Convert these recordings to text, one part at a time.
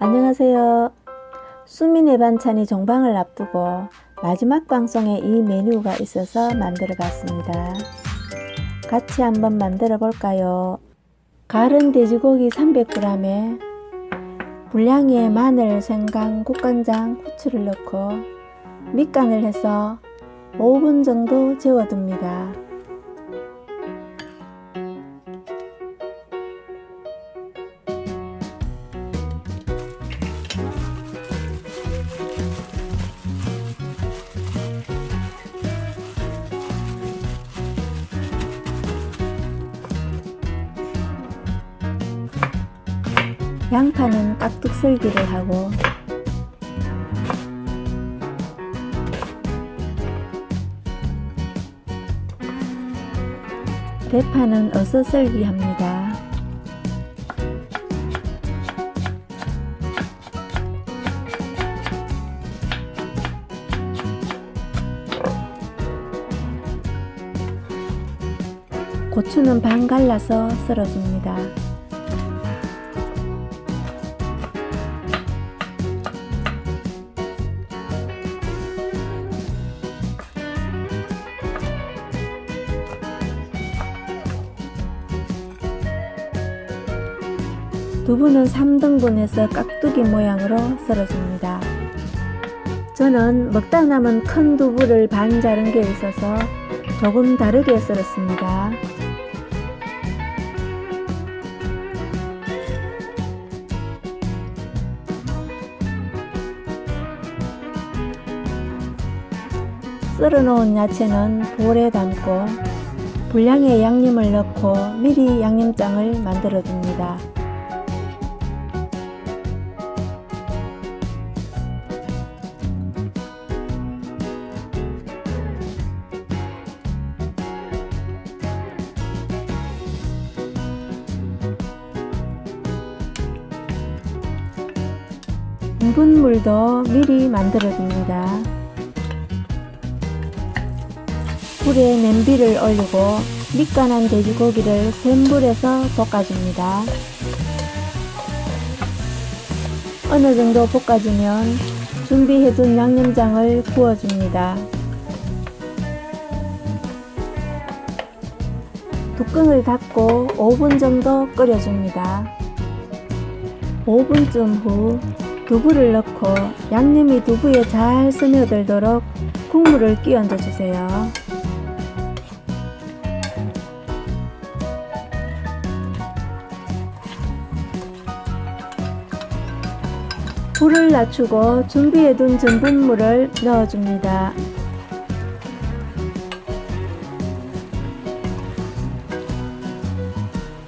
안녕하세요. 수민의 반찬이 종방을 앞두고 마지막 방송에 이 메뉴가 있어서 만들어 봤습니다. 같이 한번 만들어 볼까요? 갈은 돼지고기 300g에 분량의 마늘, 생강, 국간장, 후추를 넣고 밑간을 해서 5분 정도 재워둡니다. 양파는 깍둑 썰기를 하고 대파는 어서 썰기 합니다. 고추는 반 갈라서 썰어줍니다. 두부는 3등분해서 깍두기 모양으로 썰어줍니다. 저는 먹다 남은 큰 두부를 반 자른 게 있어서 조금 다르게 썰었습니다. 썰어놓은 야채는 볼에 담고 분량의 양념을 넣고 미리 양념장을 만들어 줍니다. 묵은 물도 미리 만들어줍니다. 불에 냄비를 올리고 밑간한 돼지고기를 센 불에서 볶아줍니다. 어느 정도 볶아주면 준비해둔 양념장을 부어줍니다. 뚜껑을 닫고 5분 정도 끓여줍니다. 5분쯤 후 두부를 넣고 양념이 두부에 잘 스며들도록 국물을 끼얹어 주세요. 불을 낮추고 준비해 둔 전분물을 넣어줍니다.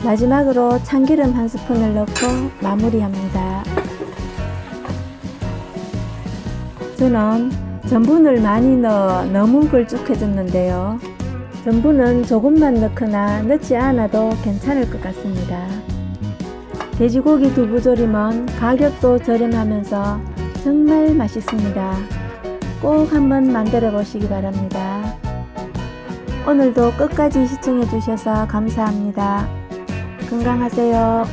마지막으로 참기름 한 스푼을 넣고 마무리합니다. 저는 전분을 많이 넣어 너무 걸쭉해졌는데요. 전분은 조금만 넣거나 넣지 않아도 괜찮을 것 같습니다. 돼지고기 두부조림은 가격도 저렴하면서 정말 맛있습니다. 꼭 한번 만들어 보시기 바랍니다. 오늘도 끝까지 시청해 주셔서 감사합니다. 건강하세요.